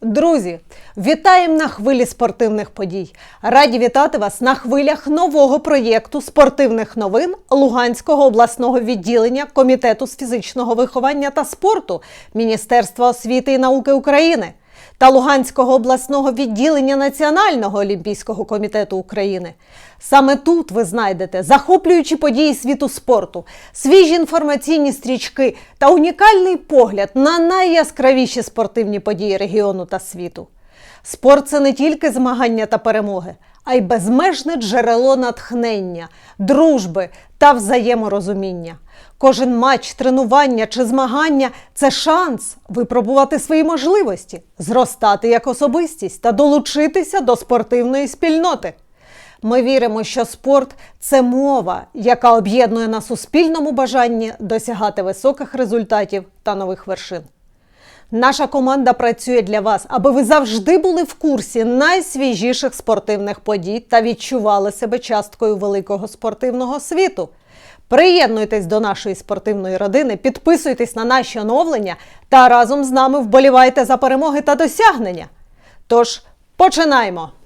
Друзі, вітаємо на хвилі спортивних подій. Раді вітати вас на хвилях нового проєкту спортивних новин Луганського обласного відділення Комітету з фізичного виховання та спорту Міністерства освіти і науки України та Луганського обласного відділення Національного олімпійського комітету України. Саме тут ви знайдете захоплюючі події світу спорту, свіжі інформаційні стрічки та унікальний погляд на найяскравіші спортивні події регіону та світу. Спорт це не тільки змагання та перемоги, а й безмежне джерело натхнення, дружби та взаєморозуміння. Кожен матч, тренування чи змагання це шанс випробувати свої можливості, зростати як особистість та долучитися до спортивної спільноти. Ми віримо, що спорт це мова, яка об'єднує на суспільному бажанні досягати високих результатів та нових вершин. Наша команда працює для вас, аби ви завжди були в курсі найсвіжіших спортивних подій та відчували себе часткою великого спортивного світу. Приєднуйтесь до нашої спортивної родини, підписуйтесь на наші оновлення та разом з нами вболівайте за перемоги та досягнення. Тож починаємо!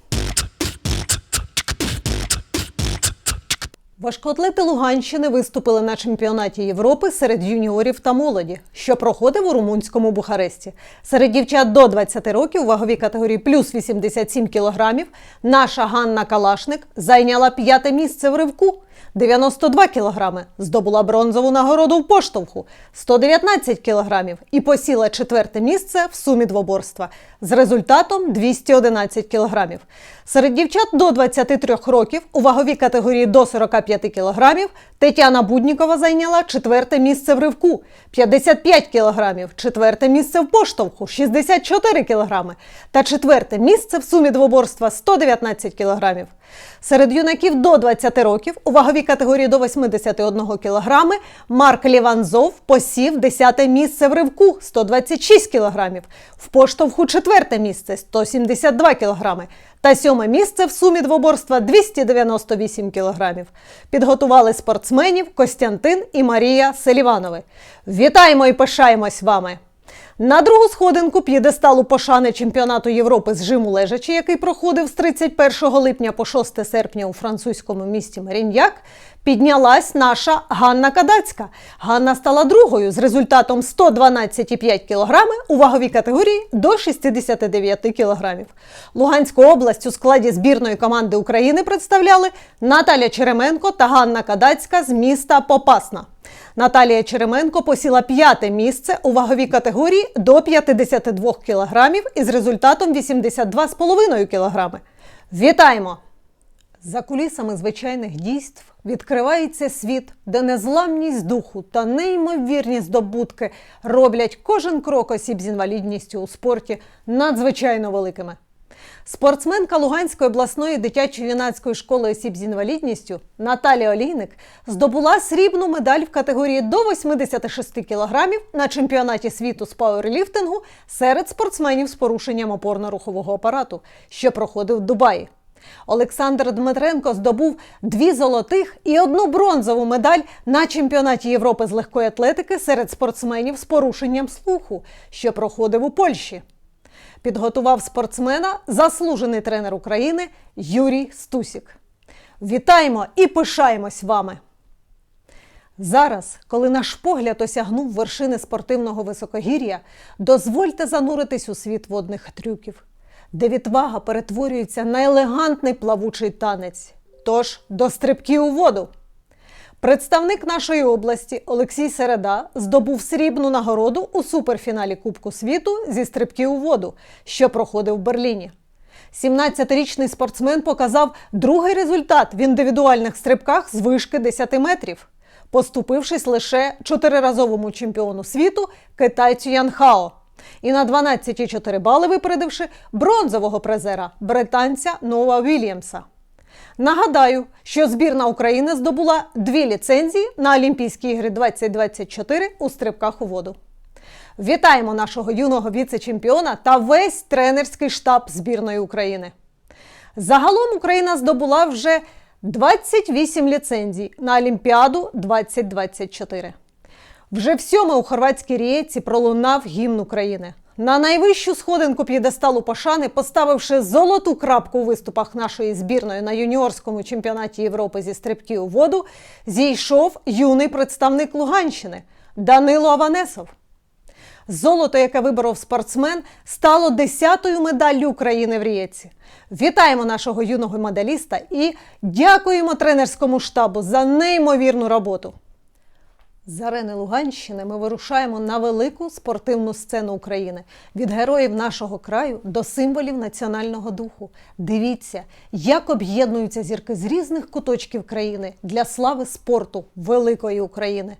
Важкоатлети Луганщини виступили на чемпіонаті Європи серед юніорів та молоді, що проходив у румунському Бухаресті. Серед дівчат до 20 років у ваговій категорії плюс 87 кілограмів наша Ганна Калашник зайняла п'яте місце в ривку. 92 кілограми. Здобула бронзову нагороду в поштовху, 119 кілограмів. І посіла четверте місце в сумі двоборства з результатом 211 кілограмів. Серед дівчат до 23 років у ваговій категорії до 45 кілограмів Тетяна Буднікова зайняла четверте місце в ривку. 55 кілограмів, четверте місце в поштовху. 64 кілограми. Та четверте місце в сумі двоборства 119 кілограмів. Серед юнаків до 20 років у ваговій категорії до 81 кілограми Марк Ліванзов посів 10 місце в ривку 126 кілограмів, в поштовху четверте місце 172 кілограми та сьоме місце в сумі двоборства 298 кілограмів. Підготували спортсменів Костянтин і Марія Селіванови. Вітаємо і пишаємось вами! На другу сходинку п'єдесталу пошани чемпіонату Європи з жиму лежачі, який проходив з 31 липня по 6 серпня у французькому місті Маріньяк, піднялась наша Ганна Кадацька. Ганна стала другою з результатом 112,5 кг у ваговій категорії до 69 кг. Луганську область у складі збірної команди України представляли Наталя Череменко та Ганна Кадацька з міста Попасна. Наталія Череменко посіла п'яте місце у ваговій категорії до 52 кілограмів із результатом 82,5 кілограми. Вітаємо! За кулісами звичайних дійств відкривається світ, де незламність духу та неймовірні здобутки роблять кожен крок осіб з інвалідністю у спорті надзвичайно великими. Спортсменка Луганської обласної дитячо-юнацької школи осіб з інвалідністю Наталія Олійник здобула срібну медаль в категорії до 86 кілограмів на чемпіонаті світу з пауерліфтингу серед спортсменів з порушенням опорно-рухового апарату, що проходив в Дубаї. Олександр Дмитренко здобув дві золотих і одну бронзову медаль на чемпіонаті Європи з легкої атлетики серед спортсменів з порушенням слуху, що проходив у Польщі. Підготував спортсмена заслужений тренер України Юрій Стусік. Вітаємо і пишаємось вами! Зараз, коли наш погляд осягнув вершини спортивного високогір'я, дозвольте зануритись у світ водних трюків, де відвага перетворюється на елегантний плавучий танець. Тож до стрибків у воду. Представник нашої області Олексій Середа здобув срібну нагороду у суперфіналі Кубку світу зі стрибків у воду, що проходив в Берліні. 17-річний спортсмен показав другий результат в індивідуальних стрибках з вишки 10 метрів, поступившись лише чотириразовому чемпіону світу китайцю Ян Хао. І на 12,4 бали випередивши бронзового призера британця Нова Вільямса. Нагадаю, що збірна України здобула дві ліцензії на Олімпійські ігри 2024 у стрибках у воду. Вітаємо нашого юного віце-чемпіона та весь тренерський штаб збірної України. Загалом Україна здобула вже 28 ліцензій на Олімпіаду 2024. Вже в сьоме у хорватській рієці пролунав гімн України. На найвищу сходинку п'єдесталу пошани, поставивши золоту крапку у виступах нашої збірної на юніорському чемпіонаті Європи зі стрибків у воду, зійшов юний представник Луганщини Данило Аванесов. Золото, яке виборов спортсмен, стало десятою медаллю України в Рієці. Вітаємо нашого юного медаліста і дякуємо тренерському штабу за неймовірну роботу. З арени Луганщини ми вирушаємо на велику спортивну сцену України від героїв нашого краю до символів національного духу. Дивіться, як об'єднуються зірки з різних куточків країни для слави спорту великої України.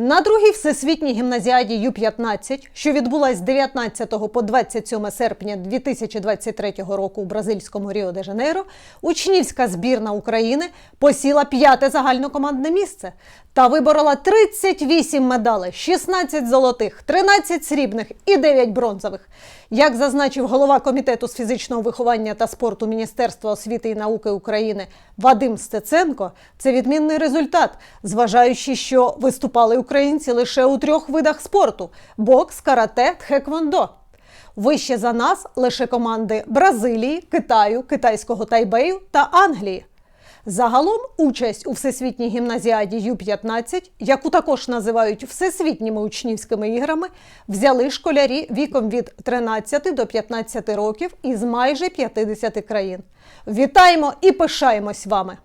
На другій всесвітній гімназіаді Ю-15, що відбулась з 19 по 27 серпня 2023 року у бразильському Ріо-де-Жанейро, учнівська збірна України посіла п'яте загальнокомандне місце та виборола 38 медалей, 16 золотих, 13 срібних і 9 бронзових. Як зазначив голова комітету з фізичного виховання та спорту Міністерства освіти і науки України Вадим Стеценко, це відмінний результат, зважаючи, що виступали українці лише у трьох видах спорту: бокс, карате, тхеквондо. Вище за нас лише команди Бразилії, Китаю, Китайського Тайбею та Англії. Загалом участь у всесвітній гімназіаді Ю-15, яку також називають всесвітніми учнівськими іграми, взяли школярі віком від 13 до 15 років із майже 50 країн. Вітаємо і пишаємось вами!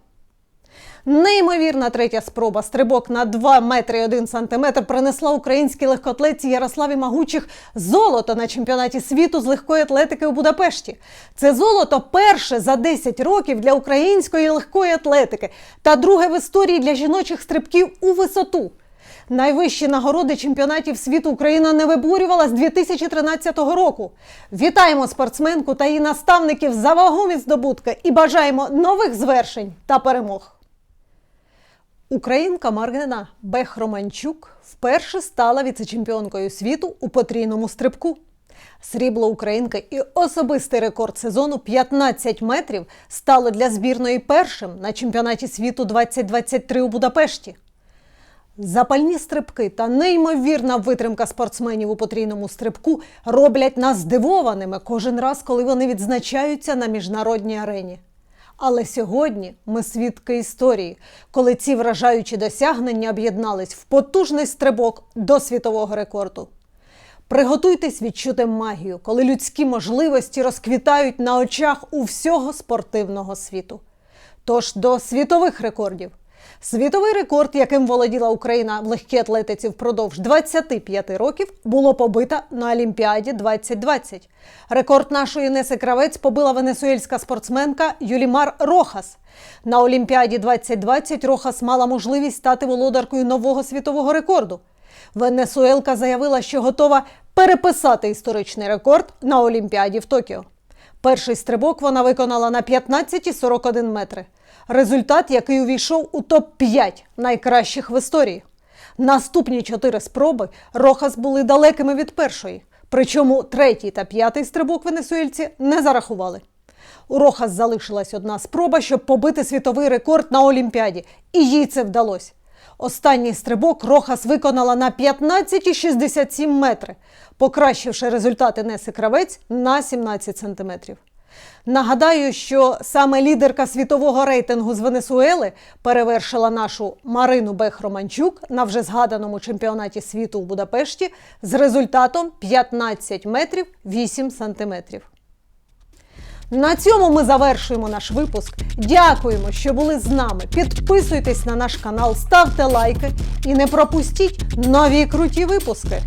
Неймовірна третя спроба стрибок на 2 метри 1 сантиметр принесла українській легкоатлетці Ярославі Магучих золото на чемпіонаті світу з легкої атлетики у Будапешті. Це золото перше за 10 років для української легкої атлетики та друге в історії для жіночих стрибків у висоту. Найвищі нагороди чемпіонатів світу Україна не виборювала з 2013 року. Вітаємо спортсменку та її наставників за вагомі здобутки і бажаємо нових звершень та перемог. Українка Маргина Бех Романчук вперше стала віцечемпіонкою світу у потрійному стрибку. Срібло українки і особистий рекорд сезону 15 метрів стало для збірної першим на чемпіонаті світу 2023 у Будапешті. Запальні стрибки та неймовірна витримка спортсменів у потрійному стрибку роблять нас здивованими кожен раз, коли вони відзначаються на міжнародній арені. Але сьогодні ми свідки історії, коли ці вражаючі досягнення об'єднались в потужний стрибок до світового рекорду. Приготуйтесь відчути магію, коли людські можливості розквітають на очах у всього спортивного світу. Тож до світових рекордів. Світовий рекорд, яким володіла Україна в легкій атлетиці впродовж 25 років, було побито на Олімпіаді 2020. Рекорд нашої Неси Кравець побила венесуельська спортсменка Юлімар Рохас. На Олімпіаді 2020 Рохас мала можливість стати володаркою нового світового рекорду. Венесуелка заявила, що готова переписати історичний рекорд на Олімпіаді в Токіо. Перший стрибок вона виконала на 15,41 метри. Результат, який увійшов у топ-5 найкращих в історії. Наступні чотири спроби Рохас були далекими від першої. Причому третій та п'ятий стрибок венесуельці не зарахували. У Рохас залишилась одна спроба, щоб побити світовий рекорд на Олімпіаді, і їй це вдалося. Останній стрибок Рохас виконала на 15,67 метри, покращивши результати Неси Кравець на 17 сантиметрів. Нагадаю, що саме лідерка світового рейтингу з Венесуели перевершила нашу Марину Бех-Романчук на вже згаданому чемпіонаті світу у Будапешті з результатом 15 метрів 8 сантиметрів. На цьому ми завершуємо наш випуск. Дякуємо, що були з нами. Підписуйтесь на наш канал, ставте лайки і не пропустіть нові круті випуски.